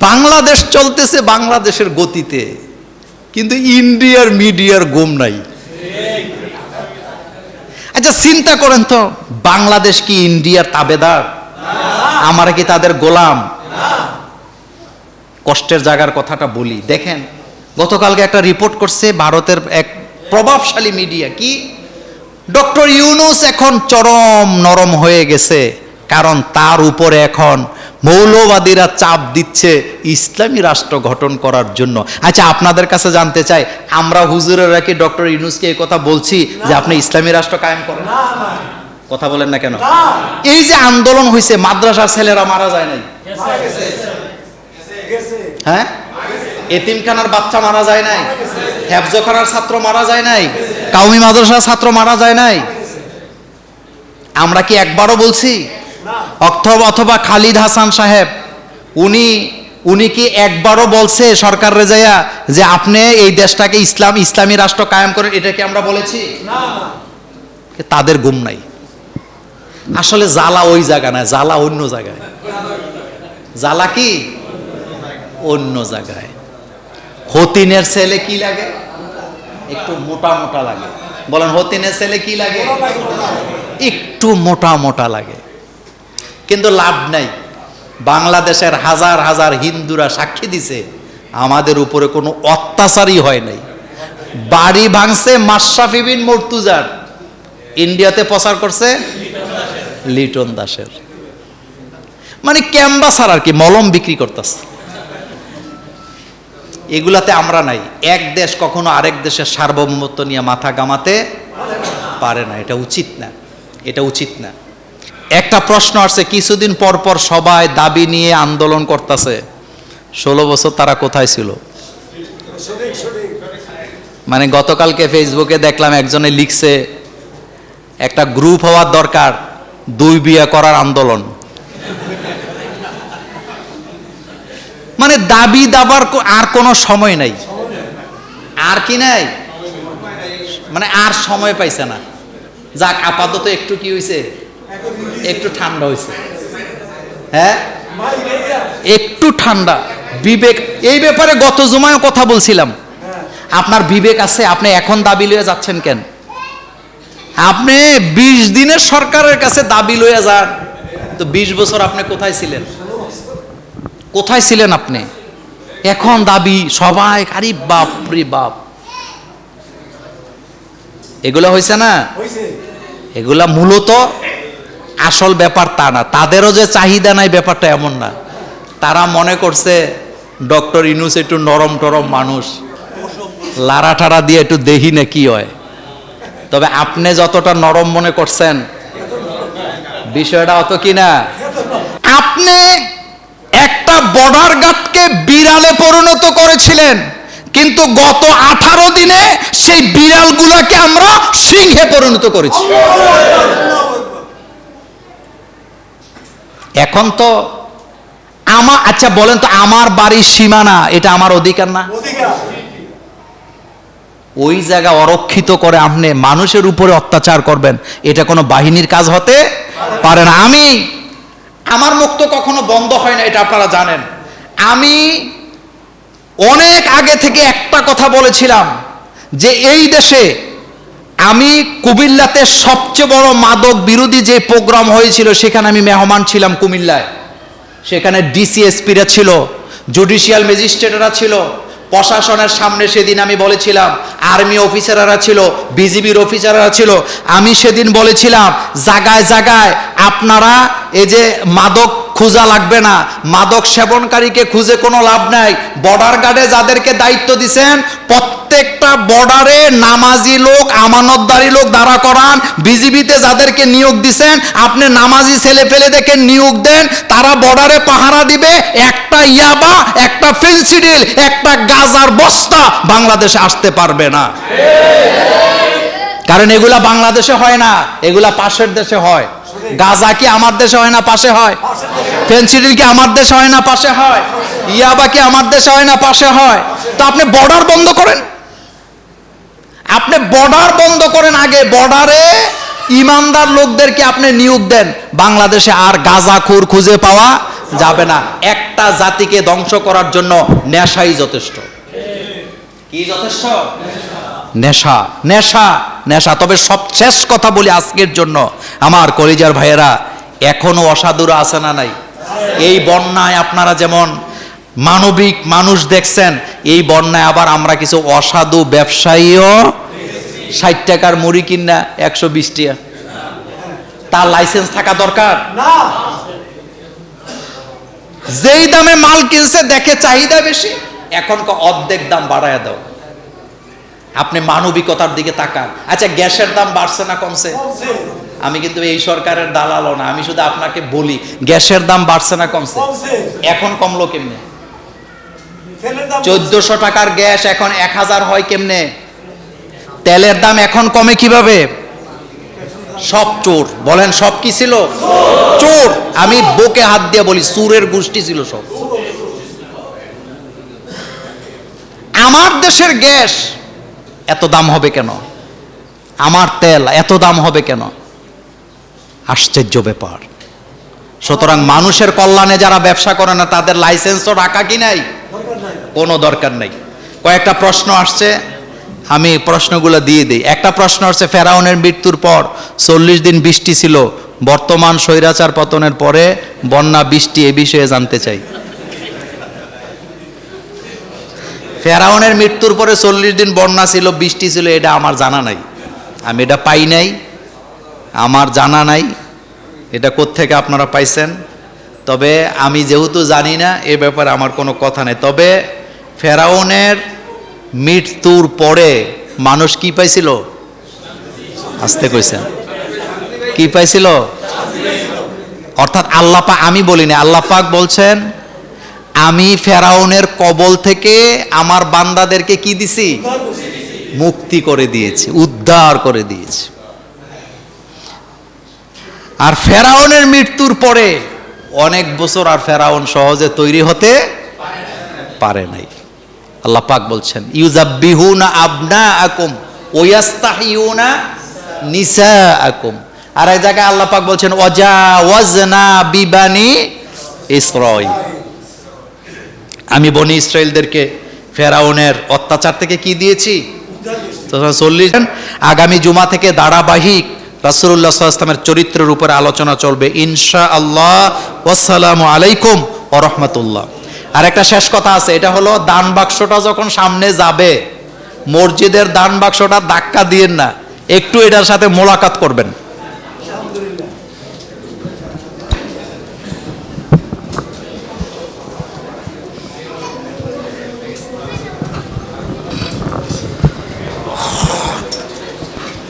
বাংলাদেশ চলতেছে বাংলাদেশের গতিতে। কিন্তু ইন্ডিয়ার মিডিয়ার গুম নাই। আচ্ছা চিন্তা করেন তো, বাংলাদেশ কি ইন্ডিয়ার তাবেদার? আমরা কি তাদের গোলাম? কষ্টের জায়গার কথাটা বলি। দেখেন, গতকালকে একটা রিপোর্ট করছে ভারতের এক প্রভাবশালী মিডিয়া কি? ডক্টর ইউনুস এখন চরম নরম হয়ে গেছে। কারণ তার উপরে এখন মৌলবাদীরা চাপ দিচ্ছে ইসলামী রাষ্ট্র গঠন করার জন্য। আচ্ছা আপনাদের কাছে জানতে চাই আমরা হুজুরেরা কি ডক্টর ইউনুসকে এই কথা বলছি যে আপনি ইসলামী রাষ্ট্র কায়েম করেন? কথা বলেন না কেন? এই যে আন্দোলন হয়েছে মাদ্রাসার ছেলেরা মারা যায় নাই? হ্যাঁ? এতিমখানার বাচ্চা মারা যায় নাই? হেফজখানার ছাত্র মারা যায় নাই? কাউমি মাদ্রাসার ছাত্র মারা যায় নাই? আমরা কি একবারও বলছি অথবা অথবা খালিদ হাসান সাহেব উনি উনি কি একবারও বলছে সরকার রেজাইয়া যে আপনি এই দেশটাকে ইসলাম ইসলামী রাষ্ট্র কায়েম করেন এটা কি আমরা বলেছি? তাদের গুম নাই। আসলে জ্বালা ওই জায়গা না জ্বালা অন্য জায়গায়। জ্বালা কি? অন্য জায়গায়। হতিনের ছেলে কি লাগে? একটু মোটা মোটা লাগে। বলেন হতিনের ছেলে কি লাগে। একটু মোটা মোটা লাগে। কিন্তু লাভ নাই। বাংলাদেশের হাজার হাজার হিন্দুরা সাক্ষী দিছে, আমাদের উপরে কোনো অত্যাচারই হয় নাই। বাড়ি ভাঙছে মাশরাফি বিন মর্তুজার। ইন্ডিয়াতে প্রচার করছে লিটন দাসের। মানে ক্যাম্বাসার আর কি, মলম বিক্রি করতেছে। এগুলাতে আমরা নাই। এক দেশ কখনো আরেক দেশের সার্বভৌমত্ব নিয়ে মাথা গামাতে পারে না। এটা উচিত না। এটা উচিত না। একটা প্রশ্ন আসছে, কিছুদিন পর পর সবাই দাবি নিয়ে আন্দোলন করতেছে। ষোলো বছর তারা কোথায় ছিল? মানে গতকালকে ফেসবুকে দেখলাম একজনে লিখছে, একটা গ্রুপ হওয়ার দরকার, দুই বিয়ে করার আন্দোলন। মানে দাবি দাবার আর কোনো সময় নাই। আর কি নাই? মানে আর সময় পাইছে না। যাক, আপাতত একটু কি হয়েছে একটু ঠান্ডা হয়েছে। হ্যাঁ? একটু ঠান্ডা। বিবেক এই ব্যাপারে গত জুমায় কথা বলছিলাম। আপনার বিবেক আছে আপনি এখন দাবি লয়ে যাচ্ছেন কেন? আপনি বিশ দিনের সরকারের কাছে দাবি লয়ে যান। তো বিশ বছর আপনি কোথায় ছিলেন? কোথায় ছিলেন আপনি? এখন দাবি সবাই আরে বাপ রে বাপ। এগুলা হয়েছে না? এগুলা মূলত আসল ব্যাপার তা না। তাদেরও যে চাহিদা নাই, ব্যাপারটা এমন না। তারা মনে করছে, ডক্টর ইনুস একটু নরম টরম মানুষ। লারা টারা দিয়ে একটু দেহি না কি হয়? তবে আপনি যতটা নরম মনে করছেন, বিষয়টা অত কি না? আপনি একটা বর্ডার গার্ডকে বিড়ালে পরিণত করেছিলেন, কিন্তু গত আঠারো দিনে সেই বিড়ালগুলাকে আমরা সিংহে পরিণত করেছি। এখন তো আমার আচ্ছা বলেন তো আমার বাড়ির সীমানা এটা আমার অধিকার না? ওই জায়গা অরক্ষিত করে আপনি মানুষের উপরে অত্যাচার করবেন এটা কোনো বাহিনীর কাজ হতে পারে না। আমি আমার মুখ তো কখনো বন্ধ হয় না এটা আপনারা জানেন। আমি অনেক আগে থেকে একটা কথা বলেছিলাম যে এই দেশে আমি কুমিল্লাতে সবচেয়ে বড় মাদক বিরোধী যে প্রোগ্রাম হয়েছিল, সেখানে আমি মেহমান ছিলাম কুমিল্লায়। সেখানে ডিসিএসপিরা ছিল, জুডিশিয়াল ম্যাজিস্ট্রেটরা ছিল, প্রশাসনের সামনে সেদিন আমি বলেছিলাম, আর্মি অফিসাররা ছিল, বিজিবির অফিসাররা ছিল, আমি সেদিন বলেছিলাম, জাগায় জাগায় আপনারা এই যে মাদক খোঁজা লাগবে না, মাদক সেবনকারীকে খুঁজে কোনো লাভ নাই বর্ডার গার্ডে যাদেরকে দায়িত্ব দিছেন প্রত্যেকটা বর্ডারে নামাজি লোক, আমানতদারি লোক দাঁড়া করান। বিজিবিতে যাদেরকে নিয়োগ দিছেন, আপনি নামাজি ছেলে ফেলে দেখে নিয়োগ দেন, তারা বর্ডারে পাহারা দিবে, একটা ইয়াবা, একটা ফেন্সিডিল একটা গাজার বস্তা বাংলাদেশে আসতে পারবে না। কারণ এগুলা বাংলাদেশে হয় না, এগুলা পাশের দেশে হয়। গাজা কি আমার দেশে হয় না, পাশে হয়? ফেন্সিডিল কি আমার দেশে হয় না, পাশে হয়? ইয়াবা কি আমার দেশে হয় না, পাশে হয়? তো আপনি বর্ডার বন্ধ করেন। বর্ডার বন্ধ করেন আগে। বর্ডারে ইমানদার লোকদেরকে আপনি নিয়োগ দেন। বাংলাদেশে আর গাজা খুর খুঁজে পাওয়া যাবে না। একটা জাতিকে ধ্বংস করার জন্য নেশাই যথেষ্ট। কি যথেষ্ট? নেশা। নেশা। নেশা। তবে সব শেষ কথা বলি আজকের জন্য। আমার কলিজার ভাইয়েরা, এখনও অসাধুরা আছে না নাই? এই বন্যায় আপনারা যেমন মানবিক মানুষ দেখছেন, এই বন্যায় আবার আমরা কিছু অসাধু ব্যবসায়ীও ষাট টাকার মুড়ি কিনা একশো বিশ টাকা তার লাইসেন্স থাকা দরকার? যেই দামে মাল কিনছে দেখে চাহিদা বেশি। এখন অর্ধেক দাম বাড়ায় দাও। আপনি মানবিকতার দিকে তাকান। আচ্ছা গ্যাসের দাম বাড়ছে না কমছে? আমি কিন্তু এই সরকারের দালালও না আমি শুধু আপনাকে বলি গ্যাসের দাম বাড়ছে না কমছে? এখন কমলো কেমনে? চোদ্দশো টাকার গ্যাস এখন এক হাজার হয় কেমনে? তেলের দাম এখন কমে কীভাবে? সব চোর। বলেন, সব কি ছিল? চোর। আমি বুকে হাত দিয়ে বলি, চোরের গোষ্ঠী ছিল সব। আমার দেশের গ্যাস এত দাম হবে কেন? আমার তেল এত দাম হবে কেন? আশ্চর্য ব্যাপার। সুতরাং মানুষের কল্যাণে যারা ব্যবসা করে না, তাদের লাইসেন্সও রাখা কি নাই? কোনো দরকার নেই। কয়েকটা প্রশ্ন আসছে। আমি প্রশ্নগুলো দিয়ে দিই। একটা প্রশ্ন হচ্ছে, ফেরাউনের মৃত্যুর পর চল্লিশ দিন বৃষ্টি ছিল, বর্তমান স্বৈরাচার পতনের পরে বন্যা, বৃষ্টি এ বিষয়ে জানতে চাই। ফেরাউনের মৃত্যুর পরে চল্লিশ দিন বন্যা ছিল, বৃষ্টি ছিল, এটা আমার জানা নাই। আমি এটা পাই নাই, আমার জানা নাই, এটা কোত্থেকে আপনারা পাইছেন? তবে আমি যেহেতু জানি না, এ ব্যাপারে আমার কোনো কথা নেই। তবে ফেরাউনের মৃত্যুর পরে মানুষ কি পাইছিল? আসতে কইছেন। কি পাইছিল? অর্থাৎ আল্লাহ পাক, আমি বলিনি, আল্লাহ পাক বলছেন, আমি ফেরাউনের কবল থেকে আমার বান্দাদেরকে কি দিছি? মুক্তি করে দিয়েছি, উদ্ধার করে দিয়েছি। আর ফেরাউনের মৃত্যুর পরে অনেক বছর আর ফেরাউন সহজে তৈরি হতে পারে নাই। আল্লাহ পাক বলছেন ইউজাব্বিহুনা আবনা আকুম ওয়াস্তাহিউনা নিসা আকুম আর এক জায়গায় আল্লাহ পাক বলছেন ওজা ওয়াজনা বিবানি ইসরাইল। আমি বনি ইসরায়েলদেরকে ফেরাউনের অত্যাচার থেকে কি দিয়েছি? চল্লিশ আগামী জুমা থেকে ধারাবাহিক রাসুল্লাহ ইসলামের চরিত্রের উপরে আলোচনা চলবে। ইনশা আল্লাহ ওয়াসালামু আলাইকুম ও রহমতুল্লাহ। আর একটা শেষ কথা আছে, এটা হলো দান বাক্সটা যখন সামনে যাবে, মসজিদের দান বাক্সটা ধাক্কা দিয়েন না, একটু এটার সাথে মোলাকাত করবেন।